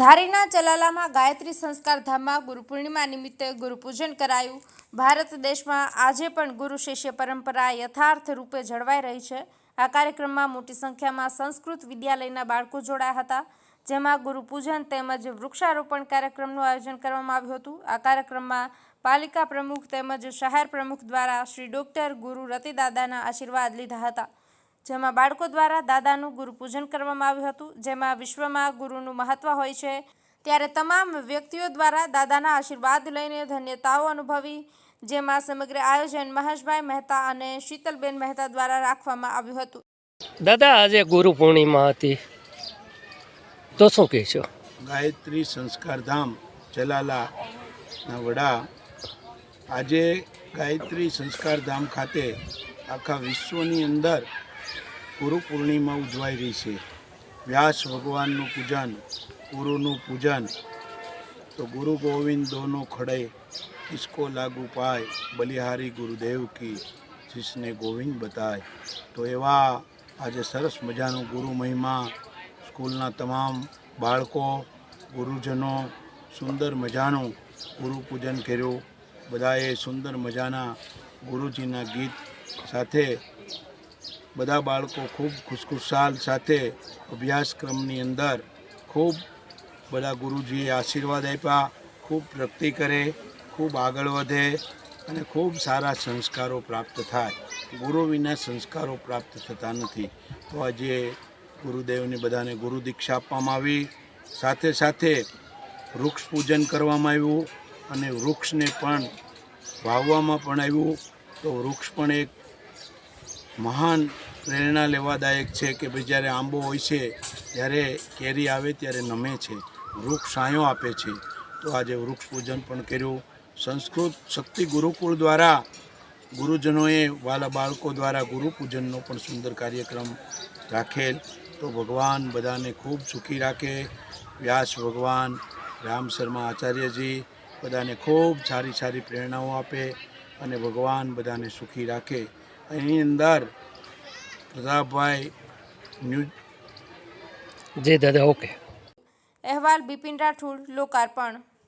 ધારીના ચલાલામાં ગાયત્રી સંસ્કાર ધામમાં ગુરુપૂર્ણિમા નિમિત્તે ગુરુપૂજન કરાયું. ભારત દેશમાં આજે પણ ગુરુ શિષ્ય પરંપરા યથાર્થ રૂપે જળવાઈ રહી છે. આ કાર્યક્રમમાં મોટી સંખ્યામાં સંસ્કૃત વિદ્યાલયના બાળકો જોડાયા હતા, જેમાં ગુરુપૂજન તેમજ વૃક્ષારોપણ કાર્યક્રમનું આયોજન કરવામાં આવ્યું હતું. આ કાર્યક્રમમાં પાલિકા પ્રમુખ તેમજ શહેર પ્રમુખ દ્વારા શ્રી ડોક્ટર ગુરુ રતિદાદાના આશીર્વાદ લીધા હતા. જેમાં બાળકો દ્વારા દાદાનું ગુરુપૂજન કરવામાં આવ્યું હતું જેમાં વિશ્વમાં ગુરુનું મહત્વ હોય છે. ત્યારે તમામ વ્યક્તિઓ દ્વારા દાદાના આશીર્વાદ લઈને ધન્યતાઓ અનુભવી જેમાં સમગ્ર આયોજન મહેશભાઈ મહેતા અને શીતલબેન મહેતા દ્વારા રાખવામાં આવ્યું હતું. દાદા આજે ગુરુ પૂર્ણિમા હતી. તો શું કહેશો? ગાયત્રી સંસ્કાર ધામ ચલાલાના વડા આજે ગાયત્રી સંસ્કાર ધામ ખાતે આખા વિશ્વની અંદર ગુરુ પૂર્ણિમા ઉજવાઈ રહી છે. વ્યાસ ભગવાનનું પૂજન, ગુરુનું પૂજન. તો ગુરુ ગોવિંદ દોનો ખડે કિસકો લાગુ પાય, બલિહારી ગુરુદેવ કી, જિસને ગોવિંદ બતાય. તો એવા આજે સરસ મજાનું ગુરુ મહિમા સ્કૂલના તમામ બાળકો, ગુરુજનો સુંદર મજાનું ગુરુ પૂજન કર્યું. બધાએ સુંદર મજાના ગુરુજીના ગીત સાથે બધા બાળકો ખૂબ ખુશખુશાલ સાથે અભ્યાસક્રમની અંદર ખૂબ બધા ગુરુજીએ આશીર્વાદ આપ્યા, ખૂબ પ્રગતિ કરે, ખૂબ આગળ વધે અને ખૂબ સારા સંસ્કારો પ્રાપ્ત થાય. ગુરુ વિના સંસ્કારો પ્રાપ્ત થતા નથી. તો આજે ગુરુદેવને બધાને ગુરુ દીક્ષા આપવામાં આવી. સાથે સાથે વૃક્ષ પૂજન કરવામાં આવ્યું અને વૃક્ષને પણ વાવવામાં પણ આવ્યું. તો વૃક્ષ પણ એક મહાન પ્રેરણા લેવાદાયક છે કે ભાઈ જ્યારે આંબો હોય છે ત્યારે કેરી આવે ત્યારે નમે છે, વૃક્ષ છાંયો આપે છે. તો આજે વૃક્ષ પૂજન પણ કર્યું. સંસ્કૃત શક્તિ ગુરુકુળ દ્વારા ગુરુજનોએ વાલા બાળકો દ્વારા ગુરુપૂજનનો પણ સુંદર કાર્યક્રમ રાખેલ. તો ભગવાન બધાને ખૂબ સુખી રાખે. વ્યાસ ભગવાન રામ શર્મા આચાર્યજી બધાને ખૂબ સારી સારી પ્રેરણાઓ આપે અને ભગવાન બધાને સુખી રાખે. એની અંદર પ્રતાપભાઈ ન્યૂઝ જી દાદા ઓકે અહેવાલ બિપિન રાઠોડ લોકાર્પણ.